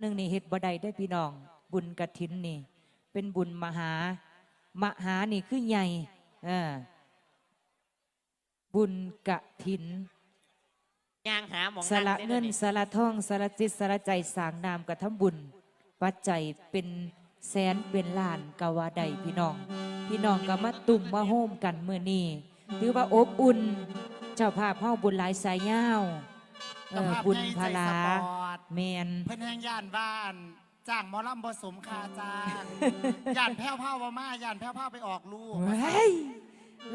หนึ่งนี่เฮ็ดบ่ได้ได้อพี่น้อง บุญกฐินนี่ เป็นบุญมหามหานี่คือใหญ่เออบุญกฐินย่างหาหมองสละได้เงินด้อสละทองสละจิตสละใจสร้างนามกระทำบุญ ปัจจัยเป็นแสนเป็นล้านกว่าใดพี่น้อง พี่น้องก็มาตุ่มมาโฮมกันเมื่อนี้ถือว่าอบอุ่น เจ้าภาพเฮาบุญหลายสายยาวเออบุญพลา แมนเพิ่นแห่งย่านบ้านจ้างหมอลำผสมคาจ้างย่านแพ้วเผาว่ามาย่านแพ้วเผาไปออกลูกเฮ้ย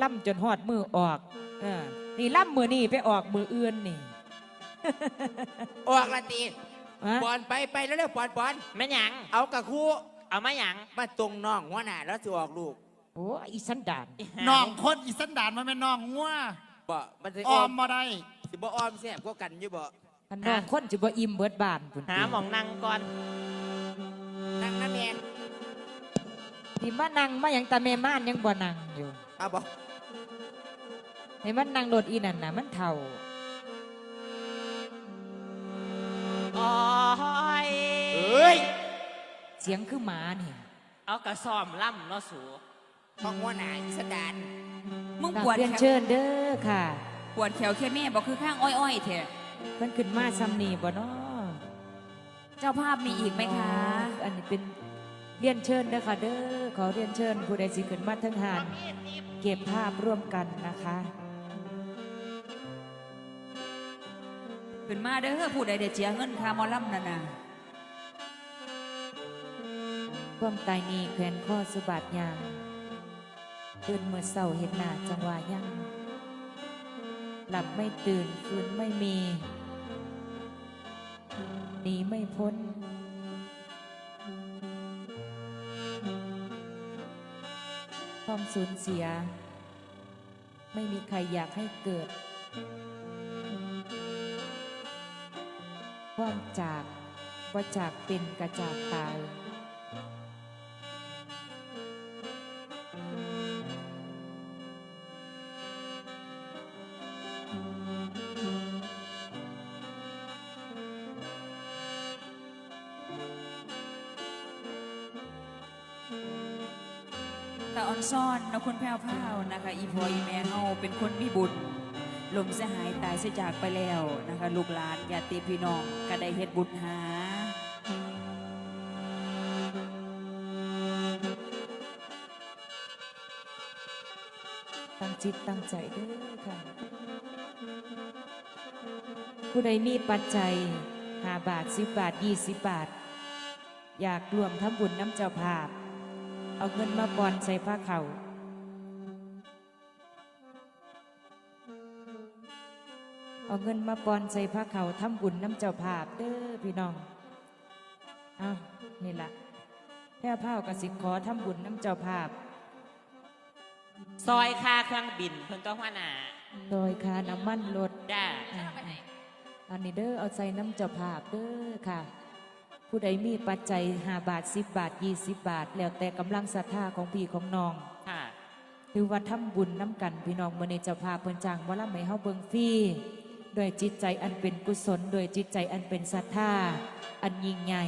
ล่ำจนหอดมือออกเออนี่ล่ำมือนี่ไปออกมืออื่นนี่ ออกละตีฮะ ปอนไปไปแล้วเร็วปอนปอนแม่หยัง เอากระคู่เอามาหยังมาตรงน้องหัวหน้าแล้วสิออกลูกโอ้อีสันดานอีห่าน้องคนอีสันดานมันเป็นน้องงัวบ่มันจะออมมาได้สิบ่ออมแซ่บก็กันอยู่บ่ อันน้องคนจะบ่อิ่มเบิดบานพุ่นหาหมองนั่งก่อนนั่งนั่นแม่ที่มานั่งมาอย่างตาแม่ม่านยังบ่นั่งอยู่เอาบ่ให้มันนั่งโดดอีนั่นน่ะมันเท่าโอ้ยเอ้ยเสียงคือหมานี่เอากระซ่อมล่ำเนาะสูห้องหัวหน้าอีสดานมึงกราปวดบเรียนแขวเชิญเด้อค่ะ ปวดแขวแค่แม่บอกคือข้างอ้อยๆเถอะ เพิ่นขึ้นมาซ้ำนี่บ่เนาะเจ้าภาพมีอีกไหมคะ อันนี้เป็นเรียนเชิญเด้อค่ะเด้อขอเรียนเชิญผู้ใดสิขึ้นมาทั้งหานเก็บภาพร่วมกันนะคะ ขึ้นมาเด้อผู้ใดเดเจียเงินค่าหมอลำนั่นน่ะความตายนี้แขวนข้อสุบาทยางตื่นเมื่อเศร้าเห็นหน้าจังหวะยังหลับไม่ตื่นฟื้นไม่มี หนีไม่พ้น ความสูญเสีย ไม่มีใครอยากให้เกิด ความจากว่าจากเป็นกระจากตาย ตาออนซ่อนนะคุณแพ้วพราวนะคะ อีพออีแม่เฮาเป็นคนมีบุญลมเสียหายตายเสียจากไปแล้วนะคะ ลูกหลานญาติพี่น้องก็ได้เฮ็ดบุญหาตั้งจิตตั้งใจเด้อค่ะ ผู้ใดมีปัจจัยหาบาทสิบบาทยี่สิบบาท อยากรวมทำบุญน้ำเจ้าภาพ เอาเงินมาปอนใส่ผ้าเขาวเอาเงินมาปอนใส่ผ้าเขาวทำบุญน้ำเจ้าภาพเด้อพี่น้องเอานี่ละแพ่ผ้าวกสิขอทำบุญน้ำเจ้าภาพ ซอยค่าเครื่องบินเพิ่นตัวหัวหน้าโดยค่าน้ำมันรถจ้าอ่าอันนี้เด้อเอาใจน้ำเจ้าภาพเด้อค่ะ ผู้ใดมีปัจจัยหาบาทสิบบาทยี่สิบบาท แล้วแต่กำลังศรัทธาของพี่ของน้องค่ะถือว่าทำบุญน้ำกันพี่น้องมื่อในเจ้าภาพเพิ่นจ้างว่าละไม่เฮาเบิงฟรีโดวยจิตใจอันเป็นกุศล โดวยจิตใจอันเป็นศรัทธาอันยิ่งใหญ่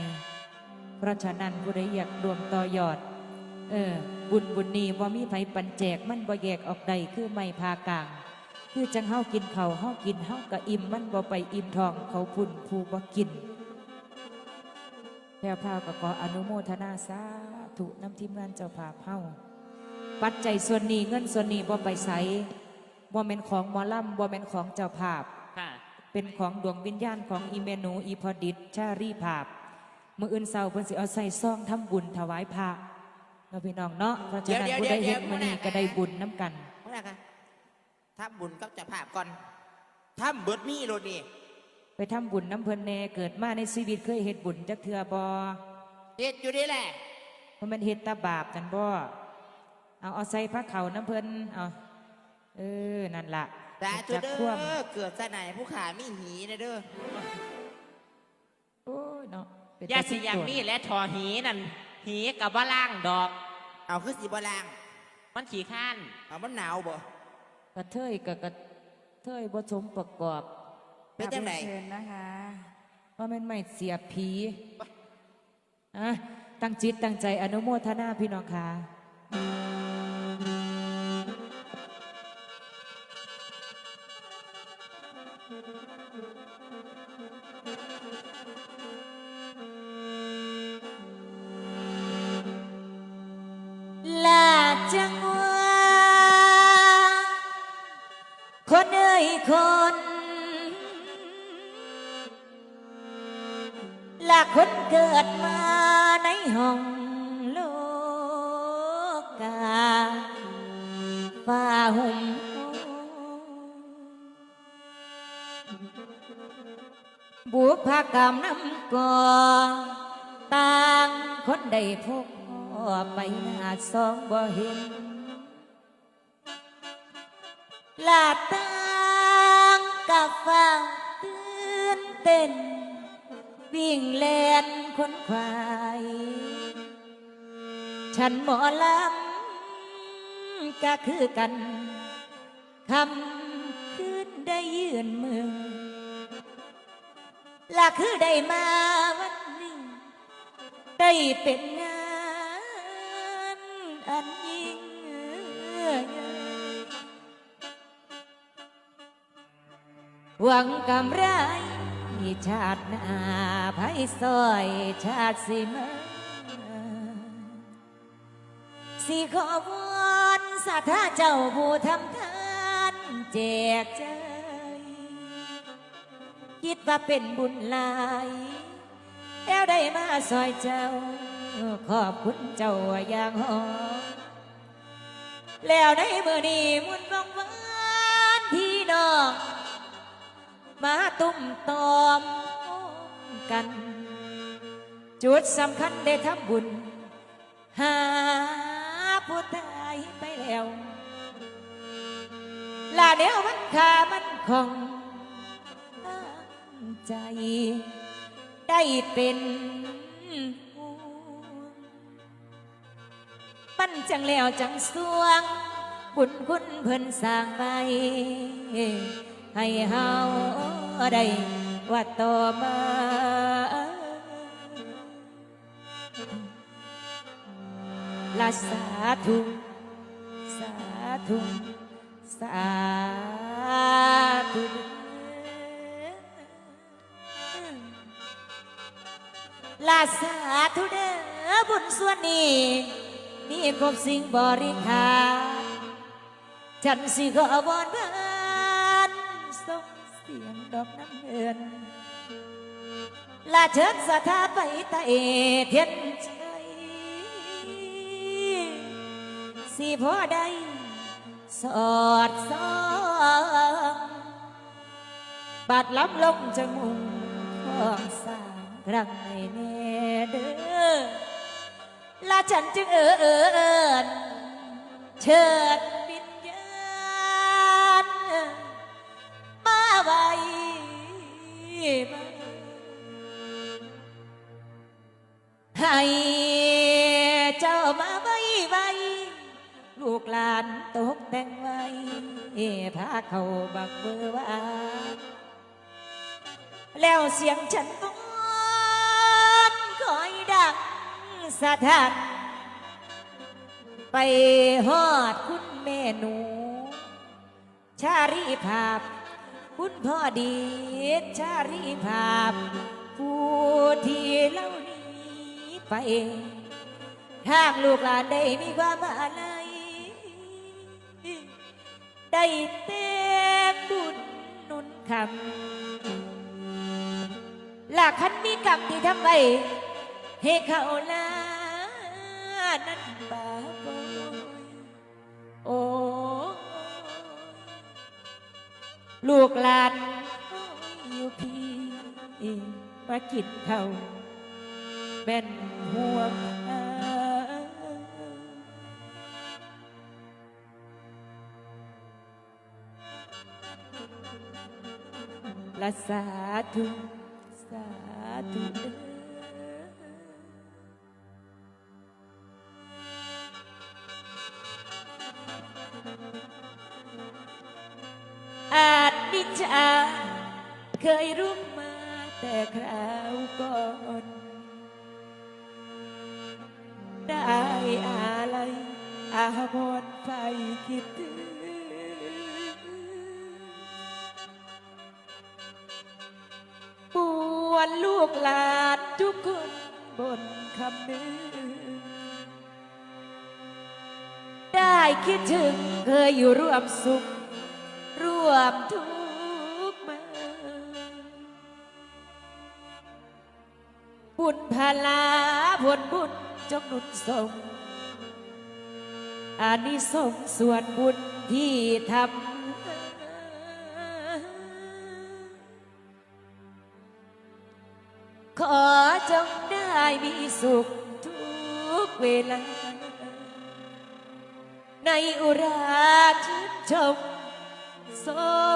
เพราะฉะนั้นผู้ใดอยากรวมต่อยอด เออ บุญบุญนี้ว่ามีไผปันแจกมันบ่แยกออกใดคือไม่พากลาง คือจังเฮากินเขาวเฮากินเฮาก็อิ่มมันบ่ไปอิ่มทองเขาพุ่นผู้บ่กิน แพร่พราวก็ขออนุโมทนาสาธุน้ำทีมงานเจ้าภาพเฮาปัจจัยส่วนนี้เงินส่วนนี้บ่ไปใสบ่แม่นของหมอลำบ่แม่นของเจ้าภาพ ค่ะ เป็นของดวงวิญญาณของอีเมนูอีพอดิตชารีภาพมืออื่นเศร้าเพิ่นสิเอาใส่ซองทำบุญถวายพระเนาะพี่น้องเนาะเพราะฉะนั้นผู้ใดเฮ็ดมื้อนี้ก็ได้บุญน้ำกันหัวหน้าค่ะทำบุญกับเจ้าภาพก่อนทำเบิดมีโลดนี่ ไปทำบุญน้ำเพิ่นแน่เกิดมาในชีวิตเคยเฮ็ดบุญจักเทื่อบ่เฮ็ดอยู่นี่แหละเพราะมันเฮ็ดตาบาปกันบ่เอาเอาใส่พระเขาน้ำเพิ่นเอาเออนั่นล่ะแต่จุจัเด้คว่อเกิดซะไหนผู้ขามีหีนะเด้อำโอ้ยเนาะเป็นยาตสิอย่างตัวนี้และทอหีนั่นหีกับว่าล่างดอก เอาคือสีบลาง มันขี่ข้านเอามันหนาวบ่กระเทยกับกระเทยบ่สมประกอบ เป็นจังไหน เชิญนะคะว่าเป็นไม่เสียผีอะตั้งจิตตั้งใจอนุโมทนาพี่น้องค่ะ บุพกรรมน้ำก่อต่างคนได้พบไปหาสองบ่เห็นลาตางกับฟังตื่นเต้น วิ่งเล่นคนควาย ฉันหมอลำก็คือกันคำ ได้ยืนมือละคือได้มาวันนี้ได้เป็นงานอันยิ่งหวังกำไรมีชาติหน้าไพ่ซอยชาติสิมาสิขอวอนสาธาเจ้าผู้ทำทานแจกใจ คิดว่าเป็นบุญหลาย แล้วได้มาซอยเจ้า ขอบคุณเจ้าอย่างหอมแล้วในมือนี้มุนวงวานพี่น้องมาตุ้มตอมกัน จุดสำคัญได้ทำบุญ หาผู้ตายไปแล้วลาเดียวมันขามันคง ใจ ได้เป็นห่วงมันจังแล้วจังสวง บุญคุณเพิ่นสร้างไว้ให้เฮาได้ว่าต่อมาลาสาธุสาธุสาธุ ลาสาธุเด้อบุญส่วนนี้มีครบสิ่งบริขารฉันสิขอบอนบานส่งเสียงดอกน้ำเงินลาเชิญสถาไปไตเทียนใจสิพอได้สอดส่องบาดล้ำลงจมูกของสางค รั้งในแน่เด้อลาฉันจึงเอิญเชิญวิญญาณมาไว้มาให้เจ้ามาไว้ไว้ลูกหลานตกแต่งไว้พาเขาบักเบอร์ว่าแล้วเสียงฉันก้อนคอย ดังสะท้านไปฮอดคุณแม่หนู ชารีภาพ คุณพ่อดีชารีภาพ ผู้ที่เล่านี้ไปทางลูกหลานได้มีความอะไรได้เต็มบุญนุนคำหลักขันมีกรรมที่ทำไว้ ให้เขาลานั้นบาปโอ้ลูกหลานอยู่พี่มากินเขาเป็นห่วงอาละสาธุสาธุ เคยรุมมาแต่คราวก่อน ได้อะไรอาพรไปคิดถึงปวนลูกหลานทุกคนบนคำนึงได้คิดถึงเคยอยู่ร่วมสุข ร่วมทุกข์ บุญพลาผลบุญจงหนุนส่งอานิสงส์ส่วนบุญที่ทำขอจงได้มีสุขทุกเวลา ในอุราชื่นชมส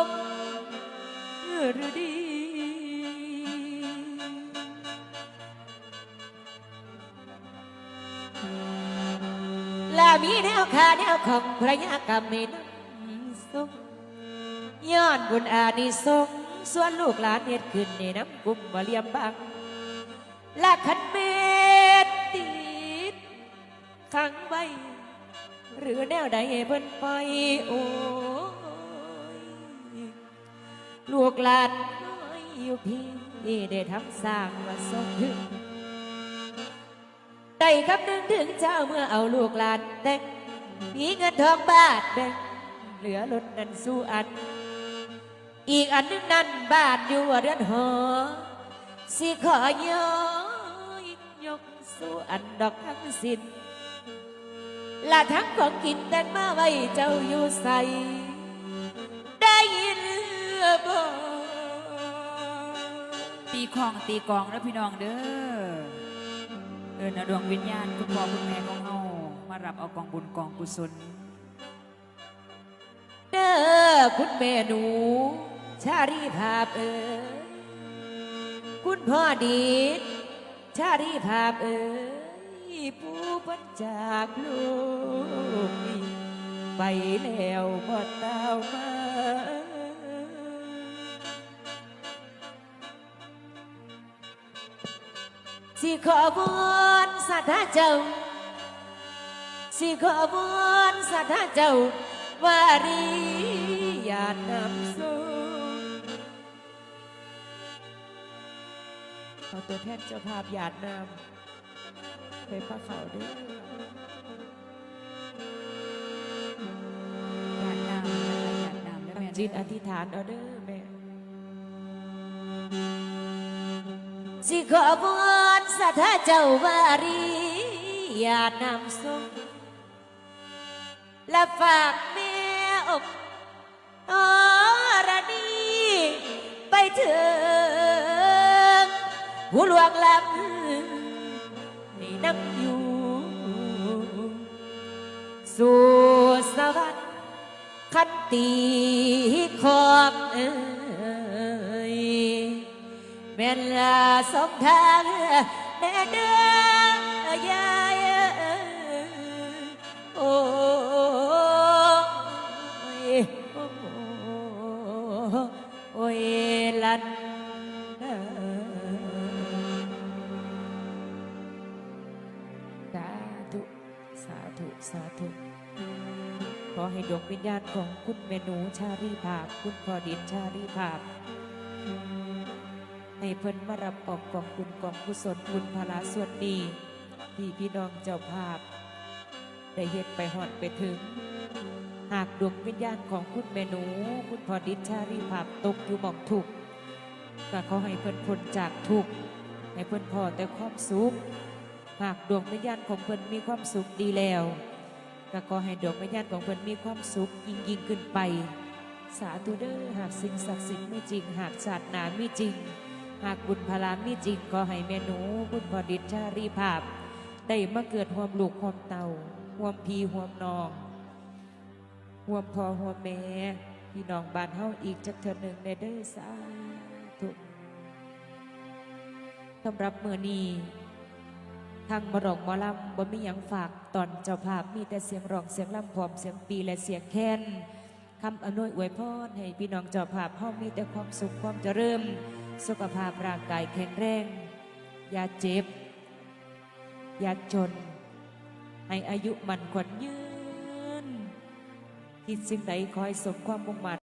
มฤดี มีแนวคาแนวของพระยากรรมในน้ำสงย้อนบุญอานิสงส์ส่วนลูกหลานเน็ดขึ้นในน้ำกุมมาเลียมบังและขันเมตติดขังไว้ หรือแนวใดเพิ่นไปโอ้ยลูกหลานน้อยอยู่พี่ได้ทำสร้างมาสมถึง ได้คำนึงถึงเจ้าเมื่อเอาลูกหลานแต่งมีเงินทองบาทแบ่งเหลือลดนั้นสู้อัน อีกอันนึงนั้นบาทอยู่เรือนหอสิขอยอยยกสู่อันดอกทั้งสิ้นและทั้งของกินแต่งมาไว้เจ้าอยู่ใส่ได้ยินบ่ตีของตีกองแล้วพี่น้องเด้อ เอินเอาดวงวิญญาณคุณพ่อคุณแม่ของเฮามารับเอากองบุญกองกุศล เด้อคุณแม่หนู ชารีภาพเอ๋ยคุณพ่อดีดชารีภาพเอ๋ยผู้พันจากลูกไปแล้วบ่ตาวมา สิขอวอนสัทธาเจ้า สิขอวอนสัทธาเจ้าวารีญาณนำสูขอตัวแทนเจ้าภาพญาตินำไปพระเขาด้วยญาตินามนะคะญาตินามและตั้งแม่จิตอธิษฐานเอาเด้อแม่สิขอวอ สัทธาเจ้าวารีญานำสูและฝากแม่อกอรดีไปถึงผู้หลวงลำให้นั่งอยู่ สู่สวรรค์คันตีคอมเอ้ยแม่นลาสมทาง เด้อยายเอ้ยโอ้ยโอ้ยลันเอ้ยสาธุ สาธุ สาธุ ขอให้ดวงวิญญาณของคุณเมนูชารีภาพ คุณพอดินชารีภาพ ให้เพิ่นมารับออกกองคุณกองกุศลบุญพลาส่วนดีที่พี่น้องเจ้าภาพ ได้เฮ็ดไปหอดไปถึง หากดวงวิญญาณของคุณเมหนู คุณพอดิชารีภาพตกอยู่หมองถูกก็ขอให้เพิ่นพ้นจากทุกข์ให้เพิ่นพอแต่ความสุขหากดวงวิญญาณของเพิ่นมีความสุขดีแล้วก็ขอให้ดวงวิญญาณของเพิ่นมีความสุขยิ่งยิ่งขึ้นไป สาธุเด้อหากสิ่งศักดิ์สิทธิ์มีจริง หากศาสนามีจริง หากบุญพลามีจริงขอให้แม่หนูบุญพอดิษชารีภาพ ได้มาเกิดหวมลูกหวมเต่าหวมพีหวมนองหวมพ่อหวมแม่พี่น้องบ้านเฮาอีกจักเทื่อหนึ่งในเด้อสาธุสำหรับมื้อนี้ทางมรองมอลำบ่มีหยังฝากตอนเจ้าภาพมีแต่เสียงร้องเสียงลำพร้อมเสียงปีและเสียงแค้นคำอนวยอวยพรให้พี่น้องเจ้าภาพเฮามีแต่ความสุขความเจริญ สุขภาพร่างกายแข็งแรง อย่าเจ็บ อย่าจน ให้อายุมันขวัญยืน คิดสิ่งใดคอยสมความมุ่งมั่น